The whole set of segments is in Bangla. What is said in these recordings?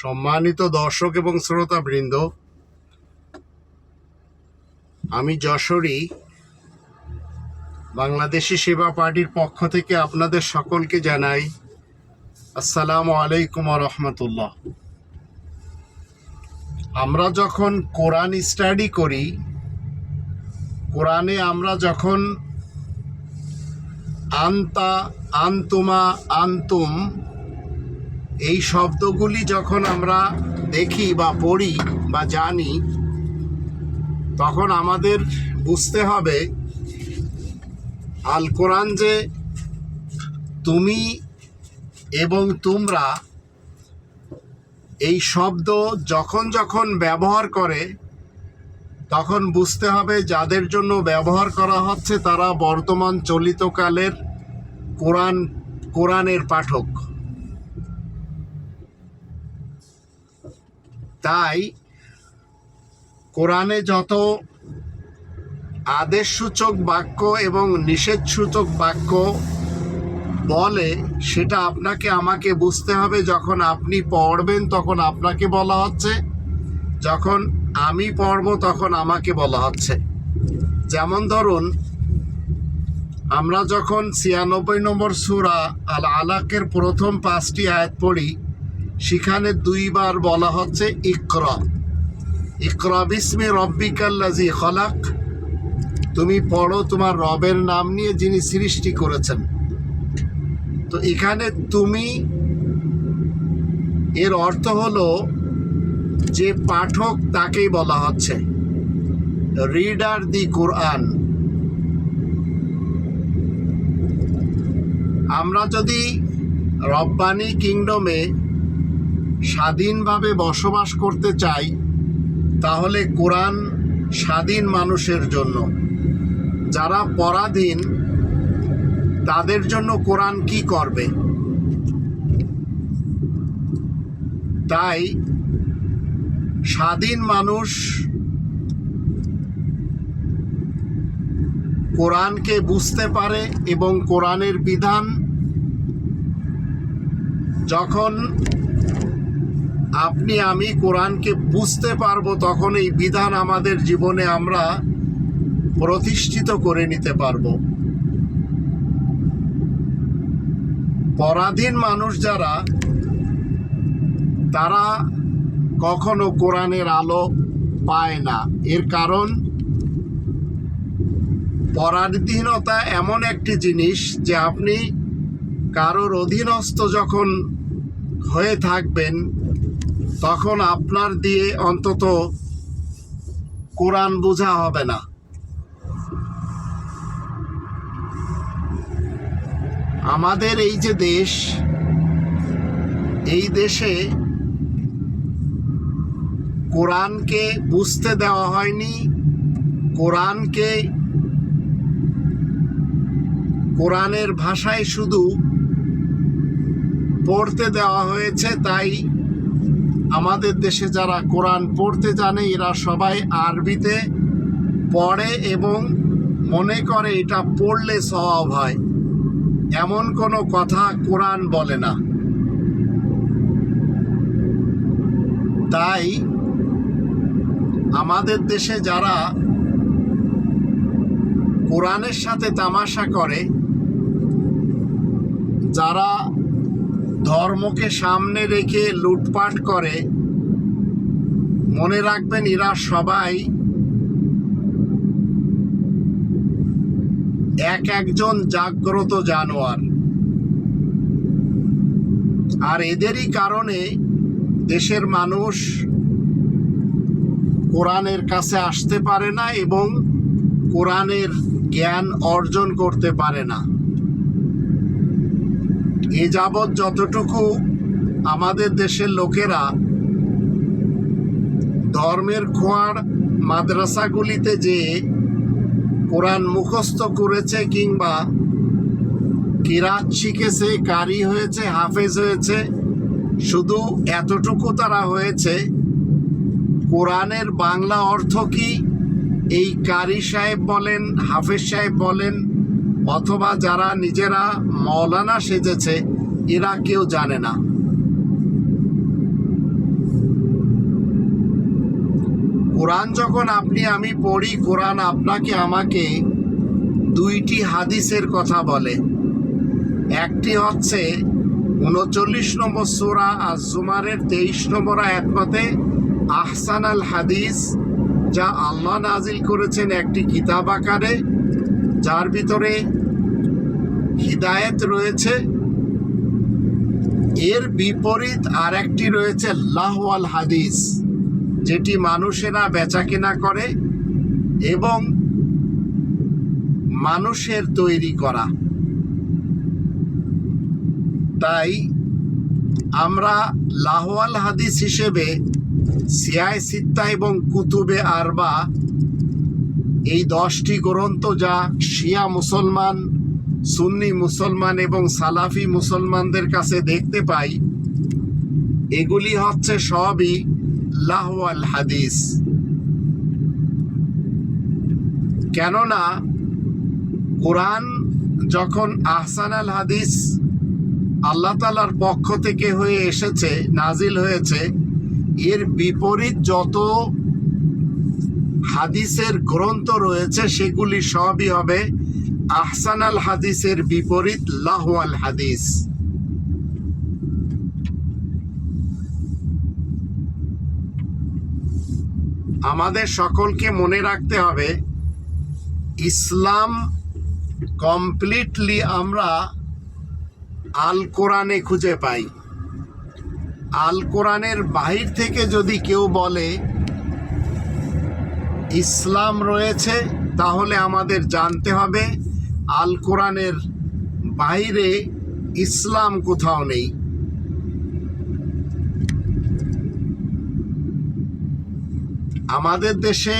সম্মানিত দর্শক এবং শ্রোতা বৃন্দ আমি যশোরী, বাংলাদেশি সেবা পার্টির পক্ষ থেকে আপনাদের সকলকে জানাই আসসালামু আলাইকুম রহমতুল্লাহ। আমরা যখন কোরআন স্টাডি করি, কোরআনে আমরা যখন আন্তা, আন্তুমা, আন্তুম এই শব্দগুলি যখন আমরা দেখি বা পড়ি বা জানি, তখন আমাদের বুঝতে হবে, আল কোরআন যে তুমি এবং তোমরা এই শব্দ যখন যখন ব্যবহার করে, তখন বুঝতে হবে যাদের জন্য ব্যবহার করা হচ্ছে তারা বর্তমান চলিতকালের কোরআন, কোরআনের পাঠক। তাই কোরআনে যত আদেশসূচক বাক্য এবং নিষেধসূচক বাক্য বলে, সেটা আপনাকে আমাকে বুঝতে হবে। যখন আপনি পড়বেন, তখন আপনাকে বলা হচ্ছে। যখন আমি পড়ব, তখন আমাকে বলা হচ্ছে। যেমন ধরুন, আমরা যখন ছিয়ানব্বই নম্বর সুরা আল আলাকের প্রথম পাঁচটি আয়াত পড়ি সেখানে দুইবার বলা হচ্ছে ইকর। ইকরা বিস্মি রব্বিকাল্লাজি খলাক। তুমি পড়ো তোমার রবের নাম নিয়ে যিনি সৃষ্টি করেছেন। তো এখানে তুমি, এর অর্থ হলো যে পাঠক তাকেই বলা হচ্ছে। Reader the Quran. আমরা যদি রব্বানি কিংডমে স্বাধীনভাবে বসবাস করতে চাই, তাহলে কোরআন স্বাধীন মানুষের জন্য। যারা পরাধীন, তাদের জন্য কোরআন কি করবে? তাই স্বাধীন মানুষ কোরআনকে বুঝতে পারে এবং কোরআনের বিধান যখন আপনি, আমি কোরআনকে বুঝতে পারব, তখন এই বিধান আমাদের জীবনে আমরা প্রতিষ্ঠিত করে নিতে পারব। পরাধীন মানুষ যারা, তারা কখনো কোরআনের আলো পায় না। এর কারণ, পরাধীনতা এমন একটি জিনিস যে আপনি কারোর অধীনস্থ যখন হয়ে থাকবেন তখন আপনার দিয়ে অন্তত কোরআন বোঝা হবে না। আমাদের এই যে দেশ, এই দেশে কোরআনকে বুঝতে দেওয়া হয়নি, কোরআনকে কোরআনের ভাষায় শুধু পড়তে দেওয়া হয়েছে, তাই আমাদের দেশে যারা কোরআন পড়তে জানে, এরা সবাই আরবিতে পড়ে এবং মনে করে এটা পড়লে স্বভাব হয়। এমন কোনো কথা কোরআন বলে না। তাই আমাদের দেশে যারা কোরআনের সাথে তামাশা করে, যারা ধর্মকে সামনে রেখে লুটপাট করে। মনে রাখবেন, এরা সবাই এক একজন জাগ্রত জানোয়ার। আর এদেরই কারণে দেশের মানুষ কোরআনের কাছে আসতে পারে না এবং কোরআনের জ্ঞান অর্জন করতে পারে না। এ যাবৎ যতটুকু আমাদের দেশের লোকেরা ধর্মের খোয়ার মাদ্রাসাগুলিতে যে কোরআন মুখস্থ করেছে কিংবা কিরাত শিখেছে, কারি হয়েছে, হাফেজ হয়েছে, শুধু এতটুকু তারা হয়েছে, কোরআনের বাংলা অর্থ কি? এই কারি সাহেব বলেন, হাফেজ সাহেব বলেন অথবা যারা নিজেরা মৌলানা সেজেছে, এরা কেউ জানে না। কোরআন যখন আপনি, আমি পড়ি, কোরআন আপনাকে আমাকে দুইটি হাদিসের কথা বলে। একটি হচ্ছে উনচল্লিশ নম্বর সুরা আজ জুমারের তেইশ নম্বর আয়াতমতে আহসান আল হাদিস, যা আল্লাহ নাজিল করেছেন একটি কিতাব আকারে। যার ভিতরে হিদায়েত রয়েছে, এর বিপরীত আর একটি রয়েছে লাহওয়াল হাদিস, যেটি মানুষেরা বেচাকেনা করে এবং মানুষের তৈরি করা। তাই আমরা লাহওয়াল হাদিস হিসেবে সিয়ায় সিত্তা এবং কুতুবে আরবা এই দশটি গ্রন্থ যা শিয়া মুসলমান, সুন্নি মুসলমান এবং সালাফি মুসলমানদের কাছে দেখতে পাই, এগুলি হচ্ছে সবই লাহওয়াল হাদিস। কেননা কোরআন যখন আহসান আল হাদিস আল্লাহ তালার পক্ষ থেকে হয়ে এসেছে নাজিল হয়েছে, এর বিপরীত যত হাদিসের গ্রন্থ রয়েছে, সেগুলি সবই হবে আহসান আল হাদিসের বিপরীত, লাহওয়াল হাদিস। আমাদের সকলকে মনে রাখতে হবে, ইসলাম কমপ্লিটলি আমরা আল কোরআনে খুঁজে পাই। আল কোরআনের বাহির থেকে যদি কেউ বলে ইসলাম রয়েছে, তাহলে আমাদের জানতে হবে আল কোরআনের বাইরে ইসলাম কোথাও নেই। আমাদের দেশে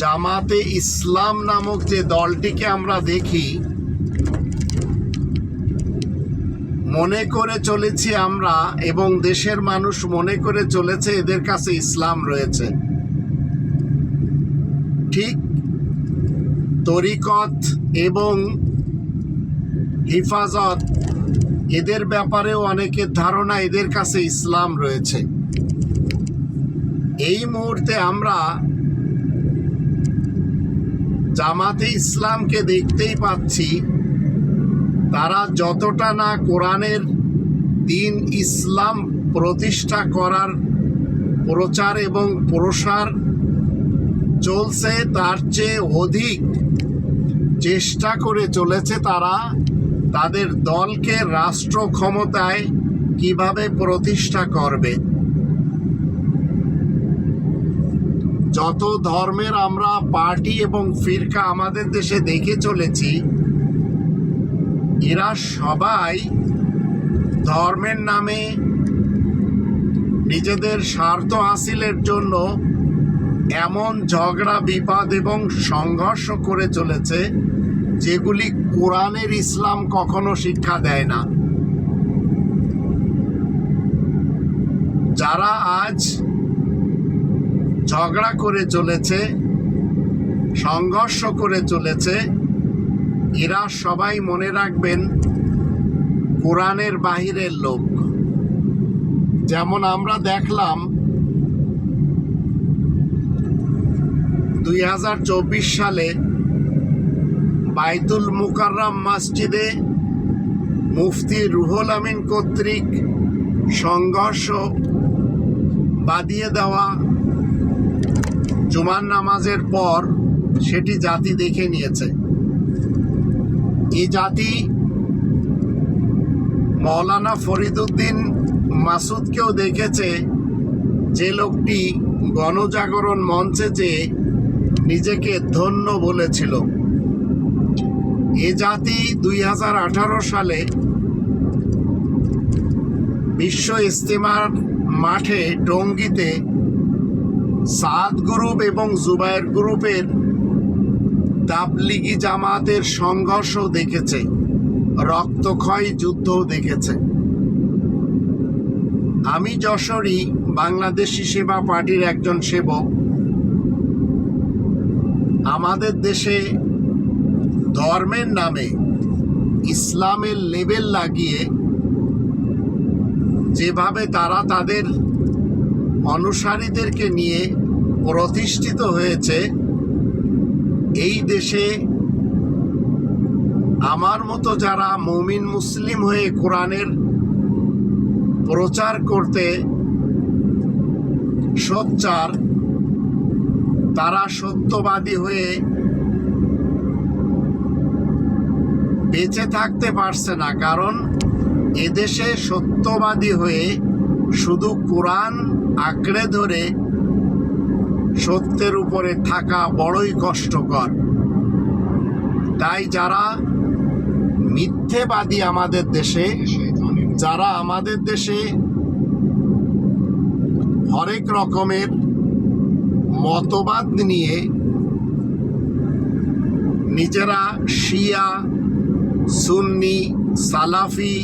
জামাতে ইসলাম নামক যে দলটিকে আমরা দেখি, মনে করে চলেছি আমরা এবং দেশের মানুষ মনে করে চলেছে এদের কাছে ইসলাম রয়েছে। ঠিক তরিকত এবং হিফাজত, এদের ব্যাপারেও অনেকের ধারণা এদের কাছে ইসলাম রয়েছে। এই মুহূর্তে আমরা জামাতে ইসলামকে দেখতেই পাচ্ছি, তারা যতটা না কোরআনের দিন ইসলাম প্রতিষ্ঠা করার প্রচার এবং প্রসার চলছে তার চেয়ে অধিক চেষ্টা করে চলেছে তারা তাদের দলকে রাষ্ট্র ক্ষমতায় কীভাবে প্রতিষ্ঠা করবে। যত ধর্মের আমরা পার্টি এবং ফিরকা আমাদের দেশে দেখে চলেছি, এরা সবাই ধর্মের নামে নিজেদের স্বার্থ হাসিলের জন্য এমন ঝগড়া, বিবাদ এবং সংঘর্ষ করে চলেছে যেগুলি কোরআনের ইসলাম কখনো শিক্ষা দেয় না। যারা আজ ঝগড়া করে চলেছে, সংঘর্ষ করে চলেছে, এরা সবাই মনে রাখবেন কোরআনের বাহিরের লোক। যেমন আমরা দেখলাম দুই হাজার চব্বিশ সালে বাইতুল মুকাররাম মসজিদে মুফতি রুহুল আমিন কর্তৃক সংঘর্ষ বাদিয়ে দেওয়া জুমার নামাজের পর সেটি জাতি দেখে নিয়েছে। এই জাতি মৌলানা ফরিদুদ্দিন মাসুদকেও দেখেছে যে লোকটি গণজাগরণ মঞ্চে যে নিজেকে ধন্য বলেছিল। এ জাতি দুই হাজার আঠারো সালে বিশ্ব ইস্তেমার মাঠে টঙ্গিতে সাদ গ্রুপ এবং জুবায়ের গ্রুপের তাবলিগি জামাতের সংঘর্ষ দেখেছে, রক্তক্ষয় যুদ্ধও দেখেছে। আমি যশোরী বাংলাদেশি সেবা পার্টির একজন সেবক। আমাদের দেশে ধর্মের নামে ইসলামের লেবেল লাগিয়ে যেভাবে তারা তাদের অনুসারীদেরকে নিয়ে প্রতিষ্ঠিত হয়েছে, এই দেশে আমার মতো যারা মুমিন মুসলিম হয়ে কোরআনের প্রচার করতে সোচ্চার তারা সত্যবাদী হয়ে বেঁচে থাকতে পারছে না, কারণ এদেশে সত্যবাদী হয়ে শুধু কোরআন আঁকড়ে ধরে সত্যের উপরে থাকা বড়ই কষ্টকর। তাই যারা মিথ্যেবাদী আমাদের দেশে, যারা আমাদের দেশে হরেক রকমের মতবাদ নিয়ে নিজেরা শিয়া, সুন্নি, সালাফি,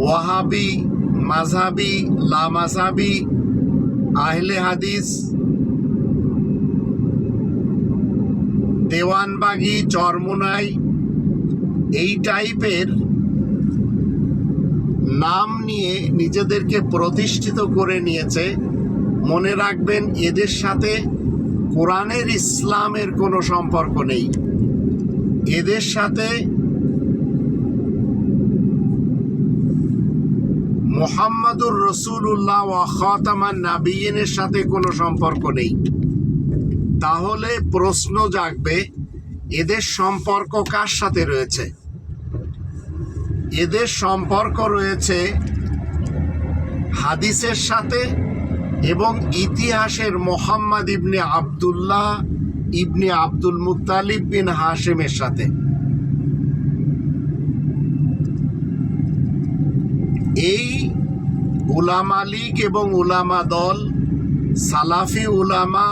ওয়াহাবি মাঝাবি লামাজাবি আহলে হাদিস, দেওয়ানবাগি, চরমোনাই এই টাইপের নাম নিয়ে নিজেদেরকে প্রতিষ্ঠিত করে নিয়েছে। মনে রাখবেন, এদের সাথে কোরআনের ইসলামের কোনো সম্পর্ক নেই। এদের সাথে মোহাম্মদুর রসুল্লাহ ও খতামান নাবিয়িনের সাথে কোনো সম্পর্ক নেই। তাহলে প্রশ্ন জাগবে, এদের সম্পর্ক কার সাথে রয়েছে? এদের সম্পর্ক রয়েছে হাদিসের সাথে এবং ইতিহাসের মোহাম্মদ ইবনে আবদুল্লাহ ইবনে আব্দুল মুতালিব বিন হাশেমের সাথে। এই উলামা লীগ এবং উলামা দল সালাফি উলামা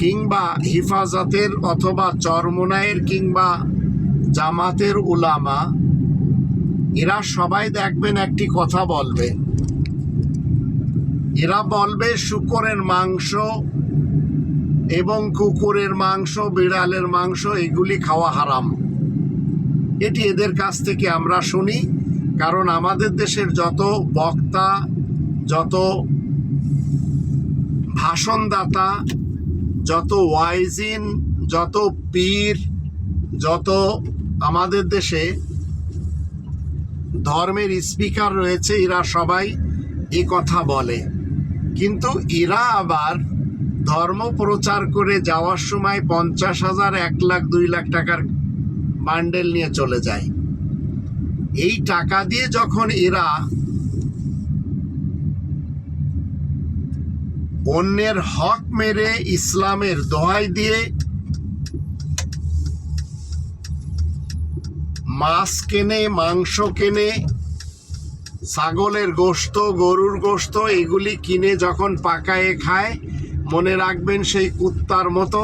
কিংবা হিফাজতের অথবা চরমোনায়ের কিংবা জামাতের উলামা, এরা সবাই দেখবেন একটি কথা বলবে। এরা বলবে শুকরের মাংস এবং কুকুরের মাংস, বিড়ালের মাংস, এগুলি খাওয়া হারাম। এটি এদের কাছ থেকে আমরা শুনি, কারণ আমাদের দেশের যত বক্তা, যত ভাষণদাতা, যত ওয়াইজিন, যত পীর, যত আমাদের দেশে ধর্মের স্পিকার রয়েছে, এরা সবাই এ কথা বলে। কিন্তু এরা আবার ধর্ম প্রচার করে যাওয়ার সময় পঞ্চাশ হাজার, এক লাখ, দুই লাখ টাকার বান্ডেল নিয়ে চলে যায়। এই টাকা দিয়ে যখন এরা অন্যের হক মেরে ইসলামের দোহাই দিয়ে মাছ কেনে, মাংস কেনে ছাগলের গোস্ত, গরুর গোস্ত, এগুলি কিনে যখন পাকায়ে খায়, মনে রাখবেন সেই কুত্তার মতো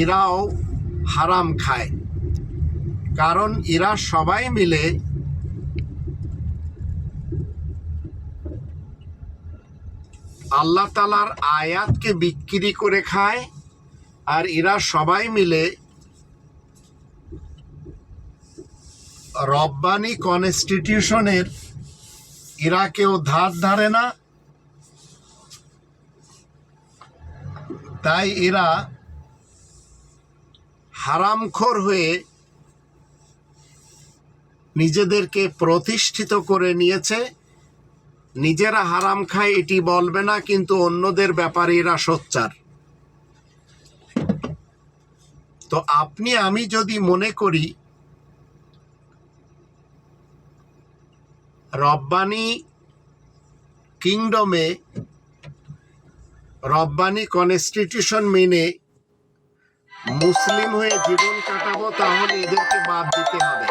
এরাও হারাম খায়। কারণ এরা সবাই মিলে আল্লাহ তালার আয়াতকে বিক্রি করে খায় আর এরা সবাই মিলে রব্বানি কনস্টিটিউশনের এরা কেউ ধার ধারে না। তাই এরা হারামখোর হয়ে নিজেদেরকে প্রতিষ্ঠিত করে নিয়েছে। নিজেরা হারাম খায়, এটি বলবে না, কিন্তু অন্যদের ব্যাপারে এরা সোচ্চার। তো আপনি, আমি যদি মনে করি রব্বানি কিংডমে রব্বানি কনস্টিটিউশন মেনে মুসলিম হয়ে জীবন কাটাবো তাহলে এদেরকে বাদ দিতে হবে।